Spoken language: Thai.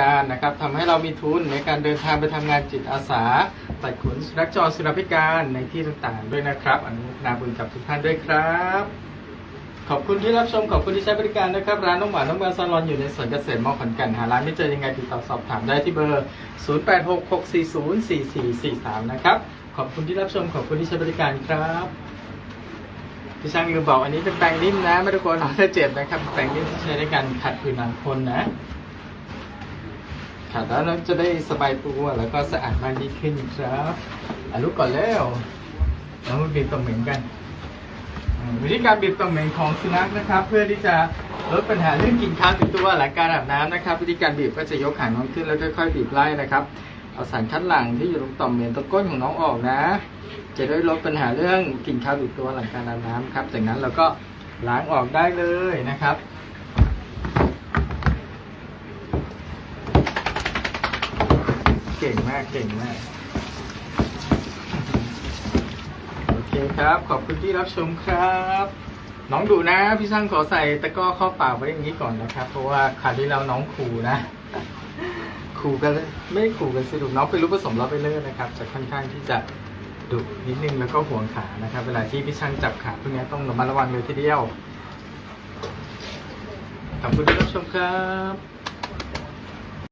การนะครับทำให้เรามีทุนในการเดินทางไปทำงานจิตอาสาตัดขนสุนัขจรสุนัขพิการในที่ต่างๆ ด้วยนะครับ อนุโมทนาบุญกับทุกท่านด้วยครับ ขอบคุณที่รับชมขอบคุณที่ใช้บริการนะครับ ร้านน้องหวานน้องแมวซาลอนอยู่ในสวนเกษตรมอขอนแก่นหาร้านไม่เจอยังไงติดต่อสอบถามได้ที่เบอร์ 0866404443 นะครับ ขอบคุณที่รับชมขอบคุณที่ใช้บริการครับพี่ช่างลืมบอกอันนี้เป็นแปรงนิ่มนะไม่ต้องกลัวน้องจะเจ็บนะครับแปรงนิ่มที่ใช้ในการขัดผิวหนังคนนะ ขัดแล้วเราจะได้สบายตัวแล้วก็สะอาดมากยิ่งขึ้นครับอะลุกก่อนแล้วแล้วมาบีบตรงเหม็นกัน วิธีการบีบตรงเหม็นของสุนัขนะครับ เพื่อที่จะลดปัญหาเรื่องกลิ่นคาวติดตัวหลังการอาบน้ำนะครับ วิธีการบีบก็จะยกหางน้องขึ้นแล้วค่อยๆบีบไล่นะครับเอาสารคัดหลั่งที่อยู่ตรงต่อมเหม็นตรงก้นของน้องออกนะ จะได้ลดปัญหาเรื่องกลิ่นคาวติดตัวหลังการอาบน้ำครับจากนั้นเราก็ล้างออกได้เลยนะครับ เก่งมากเก่งมาก โอเคครับ ขอบคุณที่รับชมครับ น้องดูนะ พี่ช่างขอใส่ตะกร้อข้อปล่าไว้อย่างนี้ก่อนนะครับ เพราะว่าคราวที่แล้วน้องขู่นะขู่กันไม่ขู่กันสิลูกน้องเป็นรูปผสมลอไปเลอร์นะครับจะค่อนข้างที่จะดุนิดนึงแล้วก็ห่วงขานะครับ เวลาที่พี่ช่างจับขาพวกนี้ต้องระมัดระวังเลยทีเดียวขอบคุณที่รับชมครับ